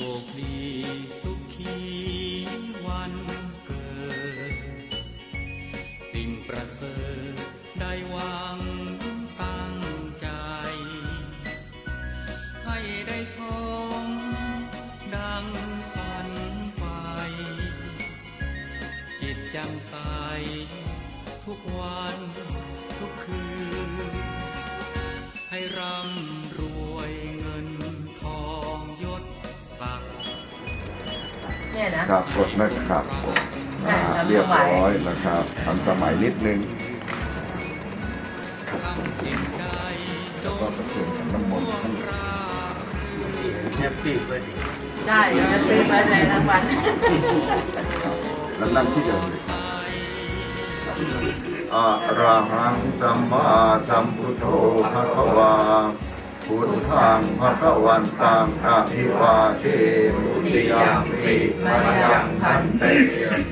คดีสุขีวันเกิด สิ่งประเสริฐได้วังตั้งใจ ให้ได้สมดังฝันไฟจิตแจำใสทุกวันทุกคืน ให้รำ เนี่ยนะ ครับกดนะครับผมอ่าอ่าทำสมัยเรียบร้อยนะครับทันสมัยนิดนึงครับผมทำสิ่งใดจแล้วก็งประเคนขันน้ำมนต์ท่านราบแฮปปี้เลยได้เดี๋ยวจะซื้อไปในรางวัลแล้วนั่งที่เดิมเลยครับอะระหังสัมมาสัมพุทโธภะคะวา พุทธังภะคะวันตังอะภิวาเทมุติยามปิมายังพันเต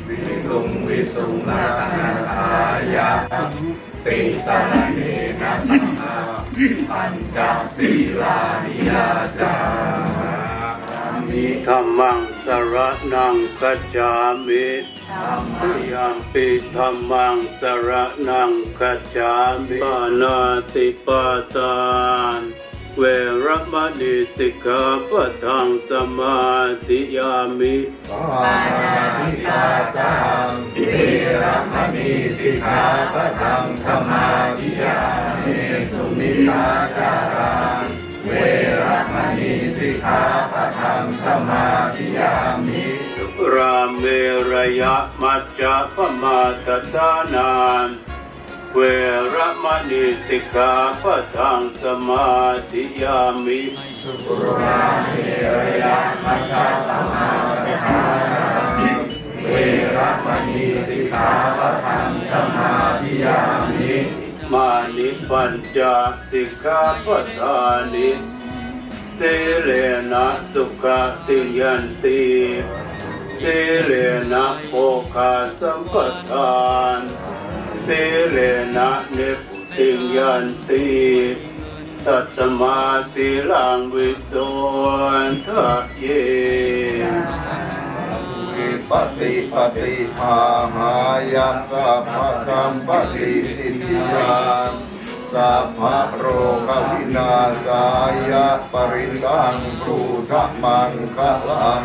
วิสุงวิสุงนาคาทายะติสรณเนนะสัมมาปัญจศีลานิยาจามิธรรมังสรนังกัจจามิทุยังปิธรรมังสรนังกัจจามิปานาติปาตาน เวรมณีสิกขาปะทังสมาธิยามิปานาติปาตังเวรมณีสิกขาปะทังสมาธิยามิสุมิสาจาราเวรมณีสิกขาปะทังสมาธิยามิราเมรยะมัจจะปมาตตานาน เวรมณีสิกขาปะทังสมาธิยามิสุราเมรยะมัชฌะปมาสหาเวรมณีสิกขาปะทังสมาธิยามิมานิปัญจสิกขาปทานิเสเลนะสุขติยันติเสเลนะโภคาสัมปทาน เสเลนะเนปุติยันติตัสมาสีลังวิโสทะเยอิปฏิปฏิภาหายะสัพพะสัมปติสิทธิยาสัพพะโรควินาศายะปริตังภูทะมังคะลัง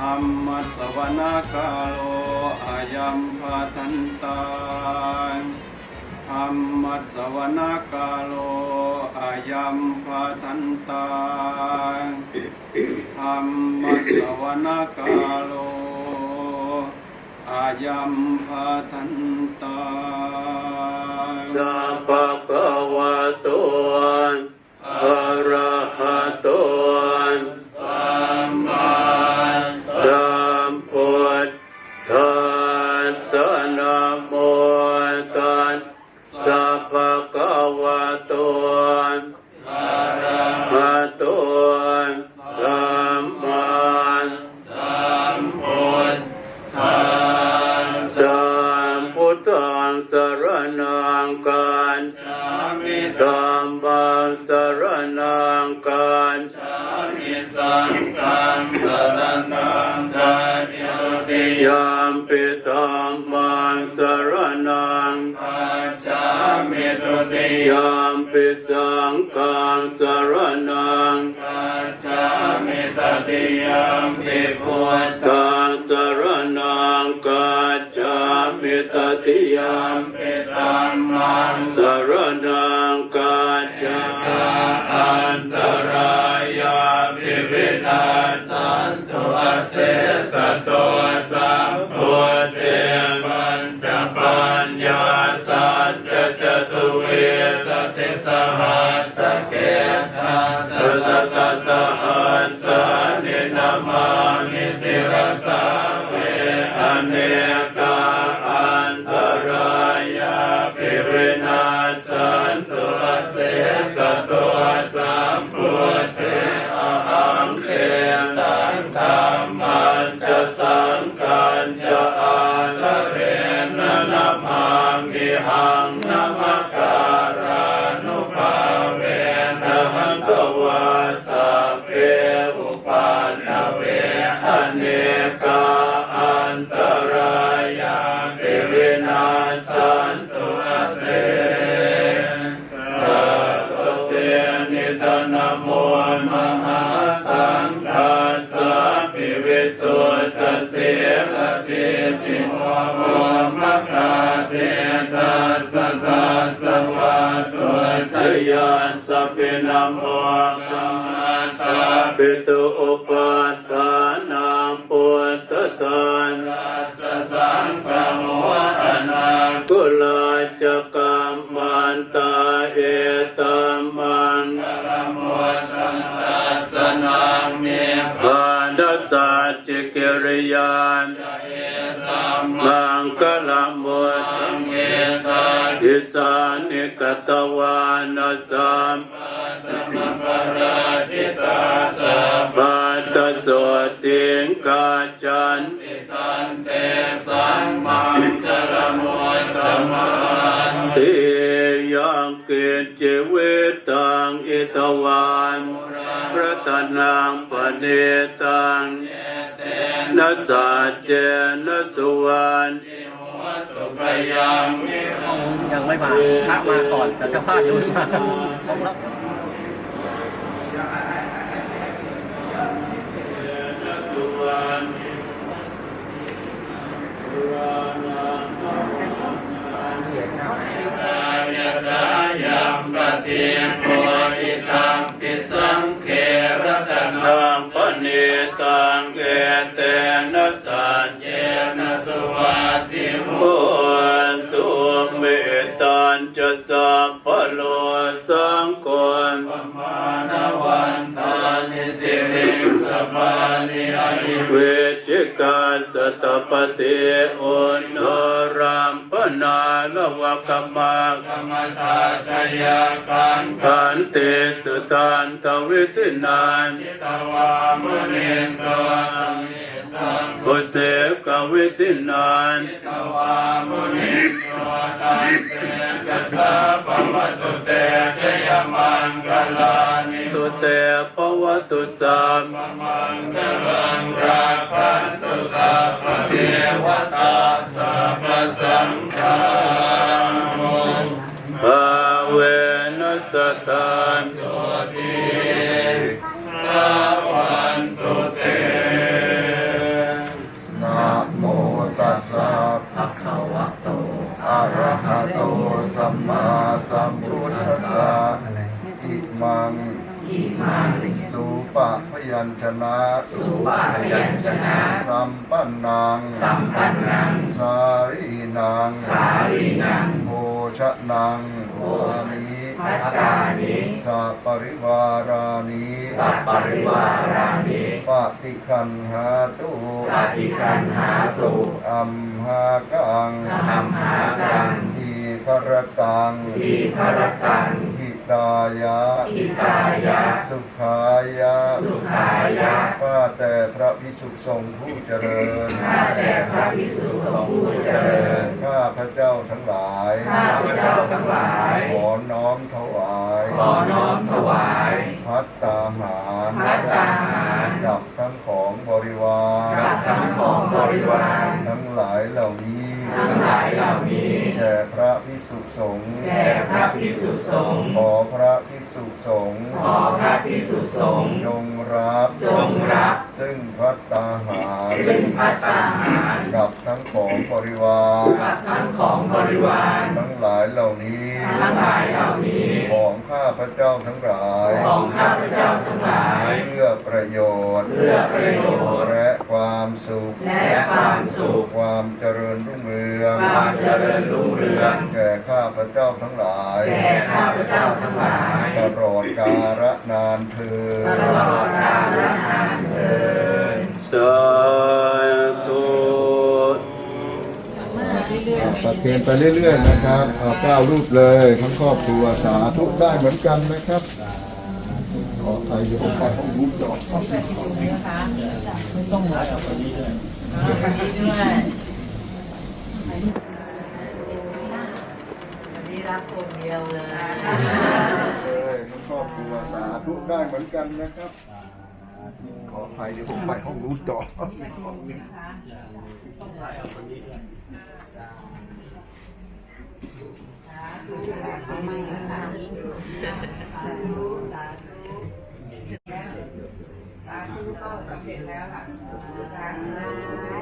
ธรรมสวนาคาโลอายัมภาทันตังธรรมสวนาคาโลอายัมภาทันตังธรรมสวนาคาโลอายัมภาทันตังสัพพะวะโตอะระหะโต มังสรณังกัจจามิตุติยามปิสังฆังสรณังกัจจามิตติยามปิพุทธังสรณังกัจจามิตติยามปิธัมมังสรณังกัจจาอันตรายาภิ วินาสันตุอเสสตโตสัมพุทเตปัญจปัญญาสัจจจตุเวสติสหัส ยานสัพเพนัมโมตังตาปิตุอุปาทานังปุตตทานสสังปะโมตนากุลาจกามันตาเอตัมมันตรรมตังตาสนังเนปาดัสสัจิกิริยาน มังกลมุตอิสานิกตวานัสสัมปัตตสวติงกาจันติตันเตสัมมังจรมุตตมันติยังเกินจิวิตังอิตวันพระตนังปณิตัง นัสสัจเจนัสสุวรรณยังไม่มาพระมาก่อนแต่เจ้าภาพยังไม่มาต้องรับยังปฏิปุริตังติสังเขรัตนังปณิตังเกเต ตปฏิอุณโนรัมปนาลวะกมากรรมตาตยากันขันติสุตันทวิตินานจิตวามุนินโตกุเสกวิตินานจิตวามุนินโตตันเตจะสาปวัตุเตชยมังกลานิตุ เตภวตุสัมมังกลังราคันตุสัพพเทวตาสัพพสังฆามุภาเวนัสตานโสติภาวันตุเตนะโมตัสสะภะคะวะโตอะระหะโตสัมมาสัมพุทธัสสะอิมัง สุปะพยัญชนะสุปะพยัญชนะสัมปันนังสัมปันนังสารีนังสารีนังโภชะนังโภนิพัตตานิสัพปริวารานิสัพปริวารานิปฏิคันหาตุปฏิคันหาตุอัมหากังอัมหากังทีครตังทีครตังหิ ตายะอิตายะ สุขายะ สุขายะ ข้าแต่พระพิสุสงฆ์ผู้เจริญ ข้าแต่พระภิกษุสงฆ์ผู้เจริญ ข้าพระเจ้าทั้งหลาย ข้าพระเจ้าทั้งหลาย ขอน้อมถวาย ขอน้อมถวาย พัตตาหารภัตตาหารกับทั้งของบริวารกับทั้งของบริวาร ทั้งหลายเหล่านี้ ทั้งหลายเหล่านี้แด่พระพิสุ สงฆ์แด่พระภิกษุสงฆ์ขอพระพิสุสงฆ์ขอพระภิกษุสงฆ์จงรับจงรับ ซึ่งพัตตาหารซึ่งภัตตาหารกับทั้งของบริวารกับทั้งของบริวาร ทั้งหลายเหล่านี้ทั้งหลายเหล่านี้ของข้าพระเจ้าทั้งหลาย ของข้าพเจ้าทั้งหลาย เพื่อประโยชน์เพื่อประโยชน์และ ความสุข และความสุข ความเจริญรุ่งเรืองความเจริญรุ่งเรืองแก่ข้าพระเจ้าทั้งหลายแก่ข้าพเจ้าทั้งหลายตลอดกาลนานเธอตลอดกาลนานเทินสาธุประเคนไปเรื่อยๆนะครับเอาเก้ารูปเลยทั้งครอบครัวสาธุได้เหมือนกันนะครับ ขอใครจะไปห้องรูปจอดไม่ต้องมากับวันนี้เลยวันนี้ด้วยรับคนเดียวเลยเลยทั้งครอบครัวสาธุได้เหมือนกันนะครับ ขอใครจะไปห้องรูปจอดสาธุ เสร็จแล้วค่ะ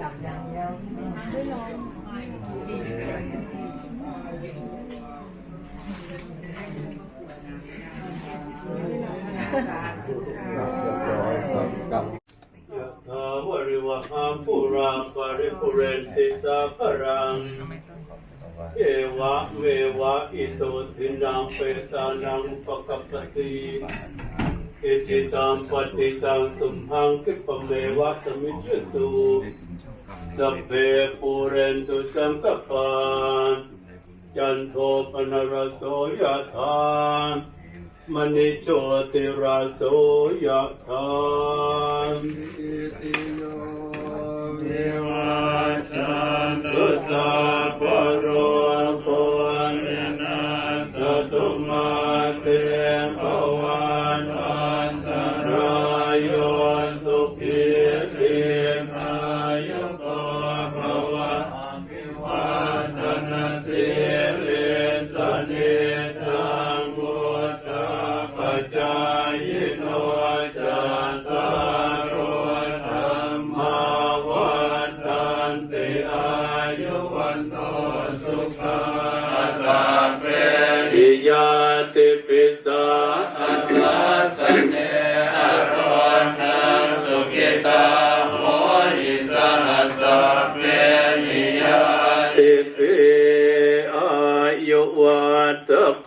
กับยะถา วริวหาปุราปาริปุเรนติสาคารังเอวะเมวะอิโตทินังเปตานังปะกปปติอิจิตังปฏิตังตุมหังคิปะเมวะสมิจจตุสัพเพปูเรนตุสังกปาน จันโทปนรสโสยะธามณิโชติราโสยะธามอิติโยวิวัจจันตุสัพพะโร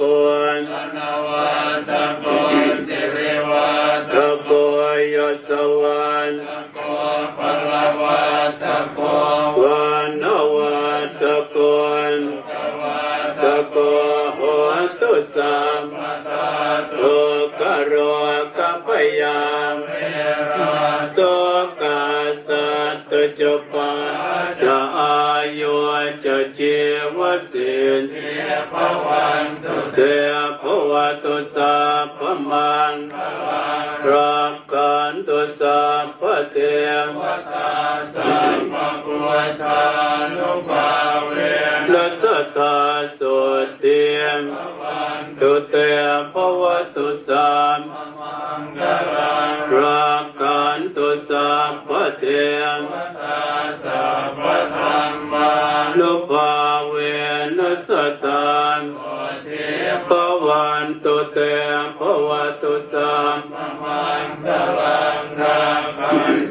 กนนวัตโกสิริวัตโกยสวรรณโกปรวัตโกวานวัตโกนตโกโหตุสา เทภวันตุเตภวตุสัพพมังรักกันตุสัพพเทวตาสัมภพุทธานุภาเวนัสสตาสุติมตุเตภวตุสัมรักกันตุสัพพเทวตาสัพพธรรมานุภาเวนั สตาภวันตุเตปวตุสัมมังคลังนาคัน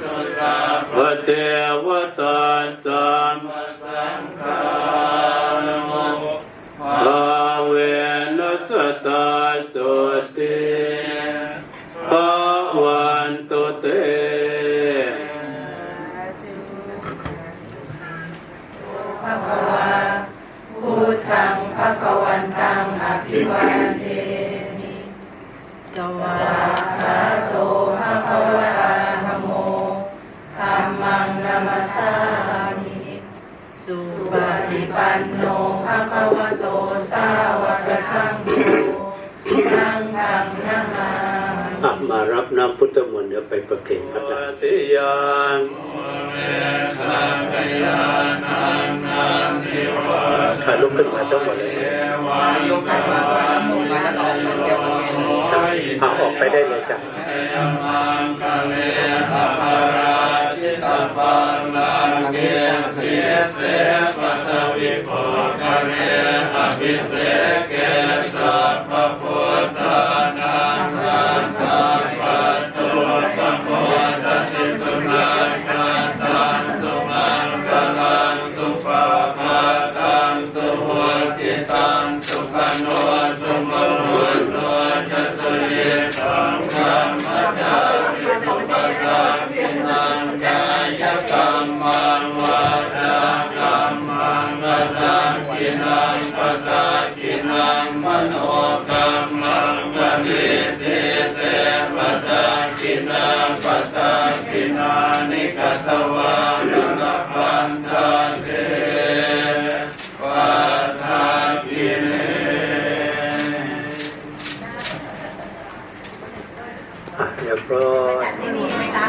ลุกขึ้นมาทั้งหมดเลยเอาออกไปได้เลยจ้ะกินังปตากิ วาตปันตาเตปัฏฐากิเนเรียบร้อยที่นี่ไหมคะ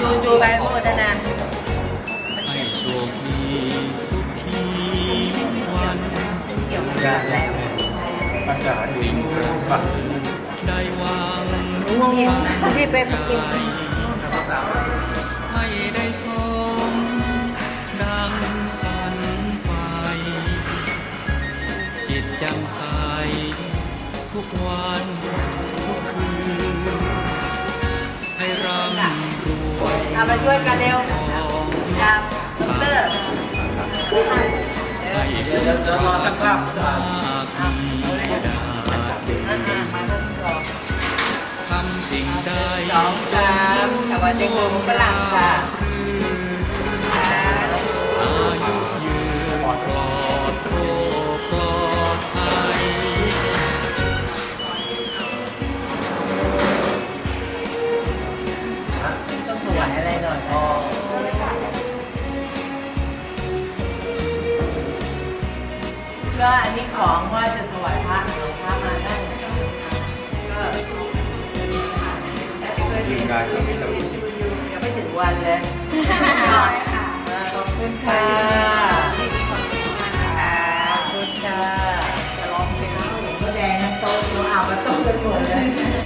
จูจูใบโมทนา เกี่ยวกับแล้วปัญหาอยู่สิ่งที่ได้วางงงที่ไปกินให้ได้สมดังฝันไฟจิตแจำใสทุกวันทุกคืนให้ร่ำรวยเอามาช่วยกันเร็วทองกับซุปเตอร์ให้ เดี๋ยวเดี๋ยวเดี๋ยวรอช่างภาพมาดีดาดีมาทั้งสองทำสิ่งใดสองสามสวัสดีคุณฝรั่งค่ะ ก็อันนี้ของว่าจะถวายพระเอาพระมาได้ก็ยังไม่ถึงวันเลยขอบคุณค่ะขอบคุณค่ะจะร้องเพลงหลวงพ่อแดงน้ำโต๊ะหนูอาบมาต้มกันหมดเลย